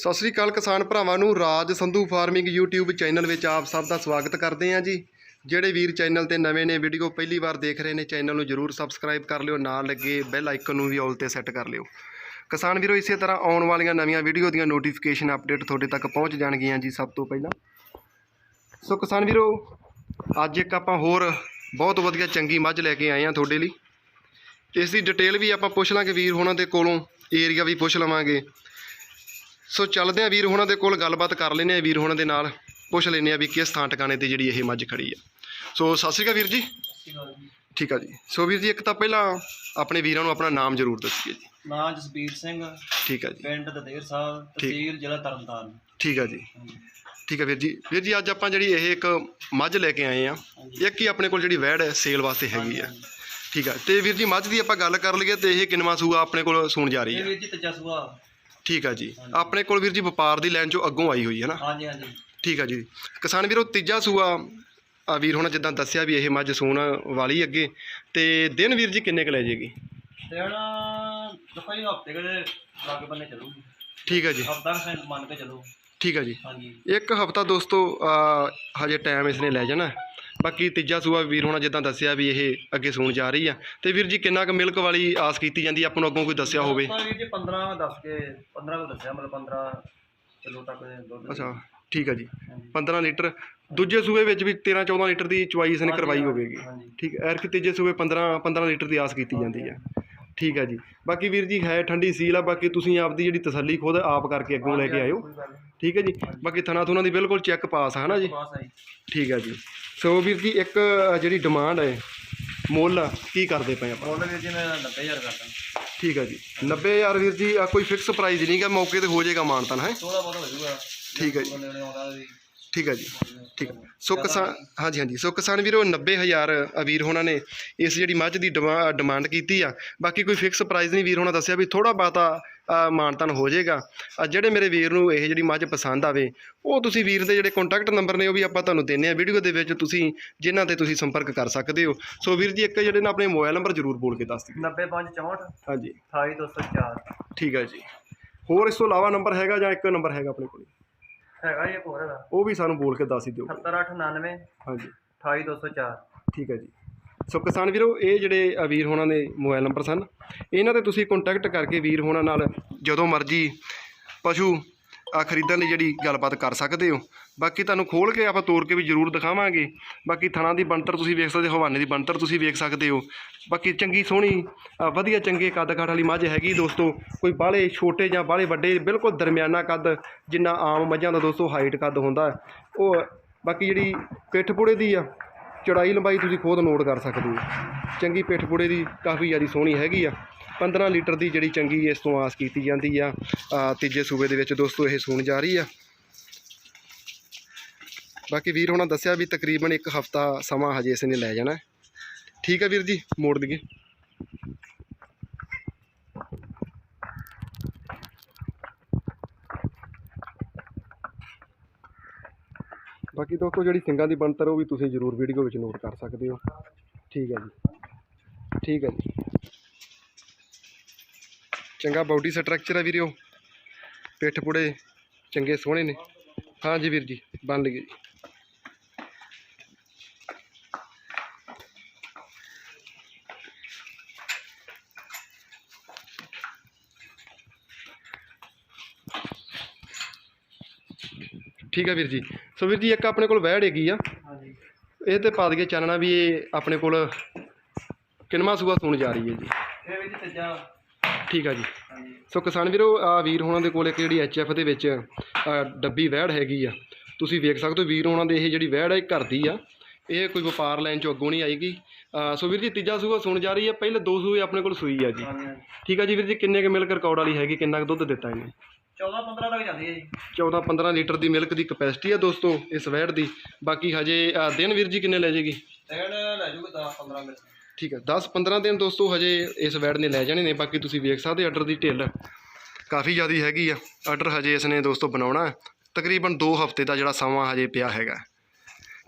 ਸਤਿ ਸ੍ਰੀ ਅਕਾਲ ਕਿਸਾਨ ਭਰਾਵਾਂ ਨੂੰ, Raj Sandhu farming YouTube channel ਵਿੱਚ ਆਪ ਸਭ ਦਾ ਸਵਾਗਤ ਕਰਦੇ ਹਾਂ ਜੀ। ਜਿਹੜੇ ਵੀਰ ਚੈਨਲ ਤੇ ਨਵੇਂ ਨੇ, ਵੀਡੀਓ ਪਹਿਲੀ ਵਾਰ ਦੇਖ ਰਹੇ ਨੇ, ਚੈਨਲ ਨੂੰ ਜਰੂਰ ਸਬਸਕ੍ਰਾਈਬ ਕਰ ਲਿਓ, ਨਾਲ ਲੱਗੇ ਬੈਲ ਆਈਕਨ ਨੂੰ ਵੀ ਆਲ ਤੇ ਸੈੱਟ ਕਰ ਲਿਓ। ਕਿਸਾਨ ਵੀਰੋ, ਇਸੇ ਤਰ੍ਹਾਂ ਆਉਣ ਵਾਲੀਆਂ ਨਵੀਆਂ ਵੀਡੀਓ ਦੀਆਂ ਨੋਟੀਫਿਕੇਸ਼ਨ ਅਪਡੇਟ ਤੁਹਾਡੇ ਤੱਕ ਪਹੁੰਚ ਜਾਣਗੀਆਂ ਜੀ ਸਭ ਤੋਂ ਪਹਿਲਾਂ। ਸੋ ਕਿਸਾਨ ਵੀਰੋ, ਅੱਜ ਇੱਕ ਆਪਾਂ ਹੋਰ ਬਹੁਤ ਵਧੀਆ ਚੰਗੀ ਮੱਝ ਲੈ ਕੇ ਆਏ ਹਾਂ ਤੁਹਾਡੇ ਲਈ। ਇਸ ਦੀ ਡਿਟੇਲ ਵੀ ਆਪਾਂ ਪੁੱਛ ਲਾਂਗੇ ਵੀਰ ਹੋਣਾ ਦੇ ਕੋਲੋਂ ਏਰੀਆ ਵੀ ਪੁੱਛ ਲਵਾਂਗੇ। ਸੋ ਚੱਲਦੇ ਆ ਵੀਰ ਹੋਣਾ ਦੇ ਕੋਲ ਗੱਲਬਾਤ ਕਰ ਲੈਨੇ ਆ ਵੀਰ ਹੋਣਾ ਦੇ ਨਾਲ। ਪੁੱਛ ਲੈਨੇ ਆ ਵੀ ਕਿਸ ਥਾਂ ਟਿਕਾਣੇ ਤੇ ਜਿਹੜੀ ਇਹ ਮੱਝ ਖੜੀ ਆ। ਸੋ ਸਤਿ ਸ਼੍ਰੀ ਅਕਾਲ ਵੀਰ ਜੀ। ਠੀਕ ਆ ਜੀ। ਸੋ ਵੀਰ ਜੀ ਇੱਕ ਤਾਂ ਪਹਿਲਾਂ ਆਪਣੇ ਵੀਰਾਂ ਨੂੰ ਆਪਣਾ ਨਾਮ ਜ਼ਰੂਰ ਦੱਸੀਏ ਜੀ। ਨਾਂ ਜਸਬੀਰ ਸਿੰਘ। ਠੀਕ ਆ ਜੀ। ਪਿੰਡ ਦਦੇਰ ਸਾਹਿਬ ਤਹਿਸੀਲ ਜ਼ਿਲ੍ਹਾ ਤਰਨਤਾਰਨ। ਠੀਕ ਆ ਜੀ। ਠੀਕ ਆ ਵੀਰ ਜੀ। ਵੀਰ ਜੀ ਅੱਜ ਆਪਾਂ ਜਿਹੜੀ ਇਹ ਇੱਕ ਮੱਝ ਲੈ ਕੇ ਆਏ ਆ ਇੱਕ ਹੀ ਆਪਣੇ ਕੋਲ ਜਿਹੜੀ ਵੈੜ ਹੈ ਸੇਲ ਵਾਸਤੇ ਹੈਗੀ ਆ। ਠੀਕ ਆ। ਤੇ ਵੀਰ ਜੀ ਮੱਝ ਦੀ ਆਪਾਂ ਗੱਲ ਕਰ ਲਈਏ ਤੇ ਇਹ ਕਿੰਨਵਾਂ ਸੂਆ ਆਪਣੇ ਕੋਲ ਸੂਣ ਜਾ ਰਹੀ ਹੈ ਵੀਰ ਜੀ ਤੀਜਾ ਸੁਭਾ ਠੀਕ ਆ ਜੀ। ਆਪਣੇ ਕੋਲ ਵੀਰ ਜੀ ਵਪਾਰ ਦੀ ਲਾਈਨ ਚੋਂ ਅੱਗੋਂ ਆਈ ਹੋਈ ਹੈ ਨਾ? ਹਾਂਜੀ ਹਾਂਜੀ। ਠੀਕ ਆ ਜੀ। ਕਿਸਾਨ ਵੀਰੋ ਤੀਜਾ ਸੂਆ ਆ ਵੀਰ ਹੁਣ ਜਿੱਦਾਂ ਦੱਸਿਆ ਵੀ ਇਹ ਮੱਝ ਸੂਣ ਵਾਲੀ ਅੱਗੇ ਤੇ ਦਿਨ ਵੀਰ ਜੀ ਕਿੰਨੇ ਕ ਲੈ ਜੇਗੀ? ਦੇਣ ਦੇਖੋ ਜੀ ਹਫ਼ਤੇ ਦੇ ਲੱਗ ਬੰਨੇ ਚੱਲੂਗੀ। ਠੀਕ ਆ ਜੀ। ਹਫਤਾ ਸੈਂਟ ਮੰਨ ਕੇ ਚੱਲੋ। ਠੀਕ ਆ ਜੀ। ਹਾਂਜੀ। ਇੱਕ ਹਫਤਾ ਦੋਸਤੋ ਆ, ਹਜੇ ਟਾਈਮ ਇਸਨੇ ਲੈ ਜਾਣਾ। ਬਾਕੀ ਤੀਜਾ ਸੂਆ ਵੀਰ ਹੋਣਾ ਜਿੱਦਾਂ ਦੱਸਿਆ ਵੀ ਇਹ ਅੱਗੇ ਸੂਣ ਜਾ ਰਹੀ ਆ। ਤੇ ਵੀਰ ਜੀ ਕਿੰਨਾ ਕੁ ਮਿਲਕ ਵਾਲੀ ਆਸ ਕੀਤੀ ਜਾਂਦੀ ਆ, ਆਪਾਂ ਨੂੰ ਅੱਗੋਂ ਕੋਈ ਦੱਸਿਆ ਹੋਵੇ। ਤਾਂ ਵੀਰ ਜੀ 15 ਦੱਸ ਕੇ 15 ਕੋ ਦੱਸਿਆ ਮਤਲਬ 15 ਕਿਲੋ ਤੱਕ ਦੇ ਦੁੱਧ ਅੱਛਾ ਠੀਕ ਆ ਜੀ। ਹਾਂਜੀ। 15 ਲੀਟਰ। ਦੂਜੇ ਸੂਏ ਵਿੱਚ ਵੀ 13 14 ਲੀਟਰ ਦੀ ਚੁਆਈ ਇਸਨੇ ਕਰਵਾਈ ਹੋਵੇਗੀ। ਠੀਕ ਹੈ ਐਰ ਕਿ ਤੀਜੇ ਸੂਏ 15 15 ਲੀਟਰ ਦੀ ਆਸ ਕੀਤੀ ਜਾਂਦੀ ਹੈ ਠੀਕ ਹੈ ਜੀ। ਬਾਕੀ ਵੀਰ ਜੀ ਹੈ ਠੰਡੀ ਸੀਲ ਆ ਬਾਕੀ ਤੁਸੀਂ ਆਪਦੀ ਜਿਹੜੀ ਤਸੱਲੀ ਖੁਦ ਆਪ ਕਰਕੇ ਅੱਗੋਂ ਲੈ ਕੇ ਆਇਓ। ਠੀਕ ਹੈ ਜੀ। ਬਾਕੀ ਥਣਾ ਥੁਣਾ ਦੀ ਬਿਲਕੁਲ ਚੈੱਕ ਪਾਸ ਹੈ ਨਾ ਜੀ? ਠੀਕ ਹੈ ਜੀ। ਸੋ ਵੀਰ ਜੀ ਇੱਕ ਜਿਹੜੀ ਡਿਮਾਂਡ ਹੈ ਮੁੱਲ ਕੀ ਕਰਦੇ ਪਏ ਆਪਾਂ? ਮੁੱਲ ਵੀਰ ਜੀ ਮੈਂ 90000 ਕਰਦਾ। ਠੀਕ ਹੈ ਜੀ। 90000 ਵੀਰ ਜੀ ਆ ਕੋਈ ਫਿਕਸ ਪ੍ਰਾਈਸ ਨਹੀਂਗਾ ਮੌਕੇ ਤੇ ਹੋ ਜਾਏਗਾ ਮਾਨਤਨ ਹੈ? ਥੋੜਾ ਬਹੁਤ ਹੋ ਜਾਊਗਾ। ਠੀਕ ਹੈ ਜੀ। ਬੰਦੇ ਨੇ ਆਉਂਦਾ ਵੀ। ਠੀਕ ਹੈ ਜੀ। ਠੀਕ। ਹੈ। ਸੋ ਕਿਸਾਨ ਹਾਂਜੀ ਹਾਂਜੀ। ਸੋ ਕਿਸਾਨ ਵੀਰੋ 90000 ਆ ਵੀਰ ਹੋਣਾ ਨੇ ਇਸ ਜਿਹੜੀ ਮੱਝ ਦੀ ਡਿਮਾ- ਡਿਮਾਂਡ ਕੀਤੀ ਆ। ਬਾਕੀ ਕੋਈ ਫਿਕਸ ਪ੍ਰਾਈਸ ਨਹੀਂ ਵੀਰ ਹੋਣਾ ਦੱਸਿਆ ਵੀ ਥੋੜਾ ਬਾਤਾ ਮਾਨਤਨ ਹੋ ਜਾਏਗਾ। ਜਿਹੜੇ ਮੇਰੇ ਵੀਰ ਨੂੰ ਇਹ ਜਿਹੜੀ ਮੱਝ ਪਸੰਦ ਆਵੇ ਉਹ ਤੁਸੀਂ ਵੀਰ ਦੇ ਜਿਹੜੇ ਕੰਟੈਕਟ ਨੰਬਰ ਨੇ ਉਹ ਵੀ ਆਪਾਂ ਤੁਹਾਨੂੰ ਦਿੰਨੇ ਆ ਵੀਡੀਓ ਦੇ ਵਿੱਚ ਤੁਸੀਂ ਜਿਨ੍ਹਾਂ ਤੇ ਤੁਸੀਂ ਸੰਪਰਕ ਕਰ ਸਕਦੇ ਹੋ। ਸੋ ਵੀਰ ਜੀ ਇੱਕ ਜਿਹੜੇ ਨਾ ਆਪਣੇ ਮੋਬਾਈਲ ਨੰਬਰ ਜ਼ਰੂਰ ਬੋਲ ਕੇ ਦੱਸ ਦਿਓ। 90564 ਹਾਂਜੀ। 28204 ਠੀਕ ਹੈ ਜੀ। ਹੋਰ ਇਸ ਤੋਂ ਇਲਾਵਾ ਨੰਬਰ ਹੈਗਾ ਜਾਂ ਇੱਕ ਨੰਬਰ ਹੈਗਾ ਆਪਣੇ ਕੋਲ? ਹੈਗਾ ਇੱਕ ਹੋਰ ਹੈਗਾ। ਉਹ ਵੀ ਸਾਨੂੰ ਬੋਲ ਕੇ ਦੱਸ ਹੀ ਦਿਓ। 70899 ਹਾਂਜੀ। 28204 ਠੀਕ ਹੈ ਜੀ। ਸੋ ਕਿਸਾਨ ਵੀਰੋ, ਇਹ ਜਿਹੜੇ ਵੀਰ ਹੋਣਾ ਦੇ ਮੋਬਾਈਲ ਨੰਬਰ ਸਨ, ਇਹਨਾਂ ਤੇ ਤੁਸੀਂ ਕੰਟੈਕਟ ਕਰਕੇ ਵੀਰ ਹੋਣਾ ਨਾਲ ਜਦੋਂ ਮਰਜ਼ੀ ਪਸ਼ੂ ਆ ਖਰੀਦਣ ਲਈ ਜਿਹੜੀ ਗੱਲਬਾਤ ਕਰ ਸਕਦੇ ਹੋ। ਬਾਕੀ ਤੁਹਾਨੂੰ ਖੋਲ ਕੇ ਆਪਾਂ ਤੋੜ ਕੇ ਵੀ ਜ਼ਰੂਰ ਦਿਖਾਵਾਂਗੇ। ਬਾਕੀ ਥਣਾ ਦੀ ਬਣਤਰ ਤੁਸੀਂ ਵੇਖ ਸਕਦੇ ਹੋ, ਹਵਾਨੇ ਦੀ ਬਣਤਰ ਤੁਸੀਂ ਵੇਖ ਸਕਦੇ ਹੋ। ਬਾਕੀ ਚੰਗੀ ਸੋਹਣੀ ਵਧੀਆ ਚੰਗੇ ਕੱਦ ਕਾਠ ਵਾਲੀ ਮੱਝ ਹੈਗੀ ਦੋਸਤੋ। ਕੋਈ ਬਾਹਲੇ ਛੋਟੇ ਜਾਂ ਬਾਹਲੇ ਵੱਡੇ, ਬਿਲਕੁਲ ਦਰਮਿਆਨਾ ਕੱਦ, ਜਿੰਨਾ ਆਮ ਮੱਝਾਂ ਦਾ ਦੋਸਤੋ ਹਾਈਟ ਕੱਦ ਹੁੰਦਾ। ਉਹ, ਬਾਕੀ ਜਿਹੜੀ ਪਿੱਠ ਪੂੜੇ ਦੀ ਆ ਚੜਾਈ ਲੰਬਾਈ ਤੁਸੀਂ ਖੁਦ ਨੋਟ ਕਰ ਸਕਦੇ ਹੋ। ਚੰਗੀ ਪਿੱਠ ਪੁੜੇ ਦੀ ਕਾਫੀ ਜ਼ਿਆਦਾ ਸੋਹਣੀ ਹੈਗੀ ਆ। 15 ਲੀਟਰ ਦੀ ਜਿਹੜੀ ਚੰਗੀ ਇਸ ਤੋਂ ਆਸ ਕੀਤੀ ਜਾਂਦੀ ਆ। ਤੀਜੇ ਸੂਬੇ ਦੇ ਵਿੱਚ ਦੋਸਤੋ ਇਹ ਸੂਣ ਜਾ ਰਹੀ ਆ। ਬਾਕੀ ਵੀਰ ਹੋਣਾ ਦੱਸਿਆ ਵੀ ਤਕਰੀਬਨ ਇੱਕ ਹਫਤਾ ਸਮਾਂ ਹਜੇ ਇਸ ਨੇ ਲੈ ਜਾਣਾ। ਠੀਕ ਹੈ ਵੀਰ ਜੀ, ਮੋੜ ਦਈਏ। ਬਾਕੀ ਦੋਸਤੋ ਜਿਹੜੀ ਸਿੰਗਾਂ ਦੀ ਬਣਤਰ ਉਹ ਵੀ ਤੁਸੀਂ ਜ਼ਰੂਰ ਵੀਡੀਓ ਵਿੱਚ ਨੋਟ ਕਰ ਸਕਦੇ ਹੋ। ਠੀਕ ਹੈ ਜੀ। ਠੀਕ ਹੈ ਜੀ। ਚੰਗਾ ਬਾਡੀ ਸਟਰਕਚਰ ਹੈ ਵੀਰਿਓ। ਪਿੱਠ ਪੁੜੇ ਚੰਗੇ ਸੋਹਣੇ ਨੇ। ਹਾਂ ਜੀ ਵੀਰ ਜੀ, ਬਣ ਲਈਏ ਜੀ। ਠੀਕ ਹੈ ਵੀਰ ਜੀ। ਸੋ ਵੀਰ ਜੀ ਇੱਕ ਆਪਣੇ ਕੋਲ ਵੈੜ ਹੈਗੀ ਆ। ਹਾਂਜੀ। ਇਹ ਤੇ ਪਾ ਦਈਏ ਚਾਨਣਾ ਵੀ ਇਹ ਆਪਣੇ ਕੋਲ ਕਿੰਨਵਾਂ ਸੂਆ ਸੁਣ ਜਾ ਰਹੀ ਹੈ ਜੀ। ਇਹ ਵੀ ਜੀ ਤੀਜਾ। ਠੀਕ ਆ ਜੀ। ਸੋ ਕਿਸਾਨ ਵੀਰੋ ਆ ਵੀਰ ਹੋਣਾ ਦੇ ਕੋਲ ਇੱਕ ਜਿਹੜੀ ਐਫ ਦੇ ਵਿੱਚ ਡੱਬੀ ਵਹਿੜ ਹੈਗੀ ਆ। ਤੁਸੀਂ ਵੇਖ ਸਕਦੇ ਹੋ ਵੀਰ ਹੋਣਾ ਦੇ ਇਹ ਜਿਹੜੀ ਵਹਿੜ ਹੈ ਇਹ ਘਰ ਦੀ ਆ। ਇਹ ਕੋਈ ਵਪਾਰ ਲਾਈਨ ਚੋਂ ਅੱਗੋਂ ਨਹੀਂ ਆਏਗੀ। ਸੋ ਵੀਰ ਜੀ ਤੀਜਾ ਸੂਆ ਸੁਣ ਜਾ ਰਹੀ ਹੈ। ਪਹਿਲੇ ਦੋ ਸੂਏ ਆਪਣੇ ਕੋਲ ਸੂਈ ਆ ਜੀ। ਠੀਕ ਆ ਜੀ ਵੀਰ ਜੀ ਕਿੰਨੇ ਕੁ ਮਿਲਕ ਰਿਕਾਰਡ ਵਾਲੀ ਹੈਗੀ? ਕਿੰਨਾ ਕੁ ਦੁੱਧ ਦਿੱਤਾ ਇਹਨੇ? 14 15 ਤੱਕ ਜਾਂਦੀ ਹੈ ਜੀ। 14 15 ਲੀਟਰ ਦੀ ਮਿਲਕ ਦੀ ਕਪੈਸਿਟੀ ਆ ਦੋਸਤੋ ਇਸ ਵਹਿੜ ਦੀ। ਬਾਕੀ ਹਜੇ ਅ, ਦਿਨ ਵੀਰ ਜੀ ਕਿੰਨੇ ਲੈ ਜਾਏਗੀ ਦੇਣ ਲੈ ਜੂਗਾ 10 15 ਮਿੰਟ। ਠੀਕ ਹੈ 10 15 ਦਿਨ ਦੋਸਤੋ ਹਜੇ ਇਸ ਵੈੜ ਨੇ ਲੈ ਜਾਣੇ ਨੇ। ਬਾਕੀ ਤੁਸੀਂ ਵੇਖ ਸਕਦੇ ਆਰਡਰ ਦੀ ਢਿੱਲ। ਕਾਫੀ ਜ਼ਿਆਦੀ ਹੈਗੀ ਆ। ਆਰਡਰ ਹਜੇ ਇਸ ਨੇ ਦੋਸਤੋ ਬਣਾਉਣਾ ਹੈ। ਤਕਰੀਬਨ 2 ਹਫ਼ਤੇ ਦਾ ਜਿਹੜਾ ਸਮਾਂ ਹਜੇ ਪਿਆ ਹੈਗਾ।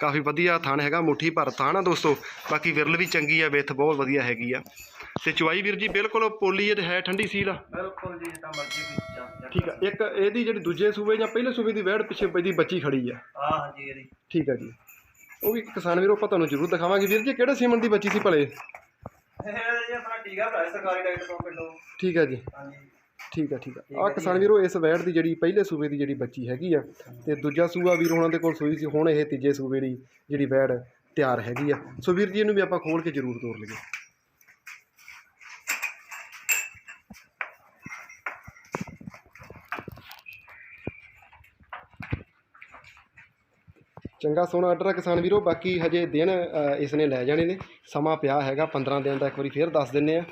ਕਾਫੀ ਵਧੀਆ ਥਣ ਹੈਗਾ ਮੁੱਠੀ ਭਰ ਥਣ ਆ ਦੋਸਤੋ। ਬਾਕੀ ਵਿਰਲ ਵੀ ਚੰਗੀ ਆ ਵਿੱਥ ਬਹੁਤ ਵਧੀਆ ਹੈਗੀ ਆ। ਤੇ ਚੁਆਈ ਵੀਰ ਜੀ ਬਿਲਕੁਲ ਪੋਲੀ ਹੈ ਤੇ ਹੈ ਠੰਡੀ ਸੀਲ ਆ। ਬਿਲਕੁਲ ਜੀ ਜਿੱਦਾਂ ਮਰਜ਼ੀ ਵੀ ਜਾ- ਜਾ ਠੀਕ ਆ ਇੱਕ ਇਹਦੀ ਜਿਹੜੀ ਦੂਜੇ ਸੂਬੇ ਜਾਂ ਪਹਿਲੇ ਸੂਬੇ ਦੀ ਵੈੜ ਪਿੱਛੇ ਪੈਦੀ ਬੱਚੀ ਖੜੀ ਆ। ਆ ਹਾਂਜੀ ਇਹਦੀ। ਠੀਕ ਆ ਜੀ। ਉਹ ਵੀ ਕਿਸਾਨ ਵੀਰੋ ਆਪਾਂ ਤੁਹਾਨੂੰ ਜ਼ਰੂਰ ਦਿਖਾਵਾਂਗੇ। ਵੀਰ ਜੀ ਕਿਹੜੇ ਸੀਮਨ ਦੀ ਬੱਚੀ ਸੀ ਭਲੇ? ਇਹ ਜੀ ਆਪਣਾ ਟੀਕਾ ਭਰਾਇਆ ਸਰਕਾਰੀ ਡਾਕਟਰ ਤੋਂ ਪਿੰਡੋਂ। ਠੀਕ ਆ ਜੀ। ਠੀਕ ਆ ਠੀਕ ਆ। ਆ ਕਿਸਾਨ ਵੀਰੋ ਇਸ ਵੈੜ ਦੀ ਜਿਹੜੀ ਪਹਿਲੇ ਸੂਬੇ ਦੀ ਜਿਹੜੀ ਬੱਚੀ ਹੈਗੀ ਆ ਤੇ ਦੂਜਾ ਸੂਆ ਵੀਰ ਉਹਨਾਂ ਦੇ ਕੋਲ ਸੂਈ ਸੀ ਹੁਣ ਇਹ ਤੀਜੇ ਸੂਬੇ ਦੀ ਜਿਹੜੀ ਵੈੜ ਤਿਆਰ ਹੈਗੀ ਆ। ਸੋ ਵੀਰ ਜੀ ਇਹਨੂੰ ਵੀ ਆਪਾਂ ਖੋਲ ਕੇ ਜ਼ਰੂਰ ਤੋਰ ਲਈਏ। ਚੰਗਾ ਸੋਹਣਾ ਆਰਡਰ ਆ ਕਿਸਾਨ ਵੀਰੋ ਬਾਕੀ ਹਜੇ ਦਿਨ ਅ, ਇਸ ਨੇ ਲੈ ਜਾਣੇ ਨੇ। ਸਮਾਂ ਪਿਆ ਹੈਗਾ 15 ਦਿਨ ਦਾ ਇੱਕ ਵਾਰੀ ਫੇਰ ਦੱਸ ਦਿੰਨੇ ਆ।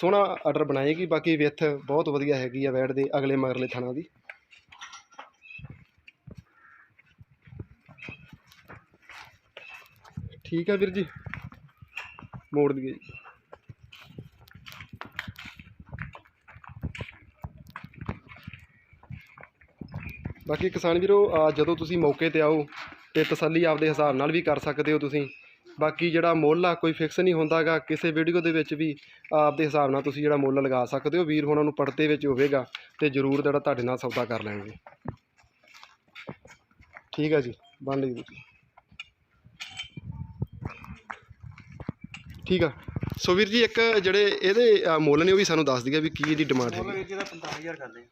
ਸੋਹਣਾ ਆਰਡਰ ਬਣਾਏਗੀ ਬਾਕੀ ਵਿੱਥ ਬਹੁਤ ਵਧੀਆ ਹੈਗੀ ਆ ਵੈੜ ਦੇ ਅਗਲੇ ਮਗਰਲੇ ਥਾਣਾ ਦੀ। ਠੀਕ ਆ ਵੀਰ ਜੀ। ਮੋੜ ਦਈਏ ਜੀ। ਬਾਕੀ ਕਿਸਾਨ ਵੀਰੋ ਜਦੋਂ ਤੁਸੀਂ ਮੌਕੇ ਤੇ ਆਓ ਤੇ ਤਸੱਲੀ ਆਪਦੇ ਹਿਸਾਬ ਨਾਲ ਵੀ ਕਰ ਸਕਦੇ ਹੋ ਤੁਸੀਂ। ਬਾਕੀ ਜਿਹੜਾ ਮੁੱਲ ਆ ਕੋਈ ਫਿਕਸ ਨਹੀਂ ਹੁੰਦਾਗਾ। ਕਿਸੇ ਵੀਡੀਓ ਦੇ ਵਿੱਚ ਵੀ ਆਪਦੇ ਹਿਸਾਬ ਨਾਲ ਤੁਸੀਂ ਜਿਹੜਾ ਮੁੱਲ ਲਗਾ ਸਕਦੇ ਹੋ। ਵੀਰ ਹੋਣਾ ਨੂੰ ਪੜਤੇ ਵਿੱਚ ਹੋਵੇਗਾ ਤੇ ਜ਼ਰੂਰ ਜਿਹੜਾ ਤੁਹਾਡੇ ਨਾਲ ਸੌਦਾ ਕਰ ਲੈਣਗੇ। ਠੀਕ ਆ ਜੀ ਲਈ ਵੀਰ ਜੀ ਠੀਕ ਆ। ਸੋ ਵੀਰ ਜੀ ਇੱਕ ਜਿਹੜੇ ਇਹਦੇ ਅ, ਮੁੱਲ ਨੇ ਉਹ ਵੀ ਸਾਨੂੰ ਦੱਸ ਦਿਆ ਵੀ ਕੀ ਇਹਦੀ ਡਿਮਾਂਡ ਉਹ ਹੈਗੀ। ਵੀਰ ਜੀ ਦਾ 45000 ਕਰਦੇ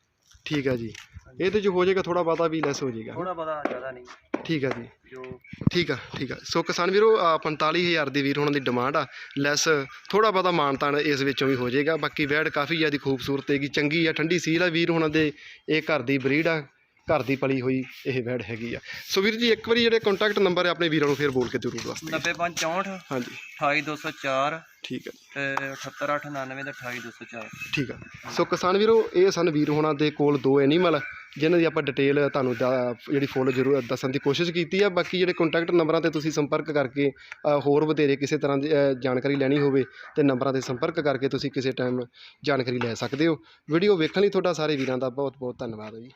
ਠੀਕ ਆ ਜੀ। ਇਹਦੇ ਚ ਹੋ ਜਾਏਗਾ ਥੋੜਾ ਬਹੁਤਾ ਵੀ ਲੈਸ ਹੋ ਜਾਏਗਾ। ਥੋੜਾ ਪਤਾ ਜ਼ਿਆਦਾ ਨਹੀਂ। ਠੀਕ ਆ ਜੀ। ਜੋ ਠੀਕ ਆ ਠੀਕ ਆ। ਸੋ ਕਿਸਾਨ ਵੀਰੋ ਅ, 45000 ਦੀ ਵੀਰ ਉਹਨਾਂ ਦੀ ਡਿਮਾਂਡ ਆ। ਲੈਸ ਥੋੜਾ ਬਹੁਤਾ ਮਾਨਤਾਨ ਇਸ ਵਿੱਚੋਂ ਵੀ ਹੋ ਜਾਏਗਾ। ਬਾਕੀ ਵੈੜ ਕਾਫੀ ਜ਼ਿਆਦਾ ਖੂਬਸੂਰਤ ਹੈਗੀ ਚੰਗੀ ਆ ਠੰਡੀ ਸੀਲ ਆ ਵੀਰ ਉਹਨਾਂ ਦੇ ਇਹ ਘਰ ਦੀ ਬਰੀਡ ਆ। ਘਰ ਦੀ ਪਲੀ ਹੋਈ ਇਹ ਵੈੜ ਹੈਗੀ ਆ। ਸੋ ਵੀਰ ਜੀ ਇੱਕ ਵਾਰੀ ਜਿਹੜੇ ਕੰਟੈਕਟ ਨੰਬਰ ਹੈ ਆਪਣੇ ਵੀਰਾਂ ਨੂੰ ਫੇਰ ਬੋਲ ਕੇ ਜ਼ਰੂਰ ਦੱਸ ਦਿਓ। 9564 ਹਾਂਜੀ। 28204 ਠੀਕ ਆ। ਤੇ 78899 ਤੇ 28204 ਠੀਕ ਆ। ਸੋ ਕਿਸਾਨ ਵੀਰੋ ਇਹ ਸਨ ਵੀਰ ਹੋਣਾ ਦੇ ਕੋਲ ਦੋ ਐਨੀਮਲ ਜਿਨ੍ਹਾਂ ਦੀ ਆਪਾਂ ਡਿਟੇਲ ਤੁਹਾਨੂੰ ਦਾ- ਜਿਹੜੀ ਫੁੱਲ ਜ਼ਰੂਰ ਦੱਸਣ ਦੀ ਕੋਸ਼ਿਸ਼ ਕੀਤੀ ਆ। ਬਾਕੀ ਜਿਹੜੇ ਕੰਟੈਕਟ ਨੰਬਰਾਂ ਤੇ ਤੁਸੀਂ ਸੰਪਰਕ ਕਰਕੇ ਹੋਰ ਵਧੇਰੇ ਕਿਸੇ ਤਰ੍ਹਾਂ ਦੀ ਜਾਣਕਾਰੀ ਲੈਣੀ ਹੋਵੇ ਤੇ ਨੰਬਰਾਂ ਤੇ ਸੰਪਰਕ ਕਰਕੇ ਤੁਸੀਂ ਕਿਸੇ ਟਾਈਮ ਜਾਣਕਾਰੀ ਲੈ ਸਕਦੇ ਹੋ। ਵੀਡੀਓ ਵੇਖਣ ਲਈ ਤੁਹਾਡਾ ਸਾਰੇ ਵੀਰਾਂ ਦਾ ਬਹੁਤ ਬਹੁਤ ਧੰਨਵਾਦ ਹੈ ਜੀ।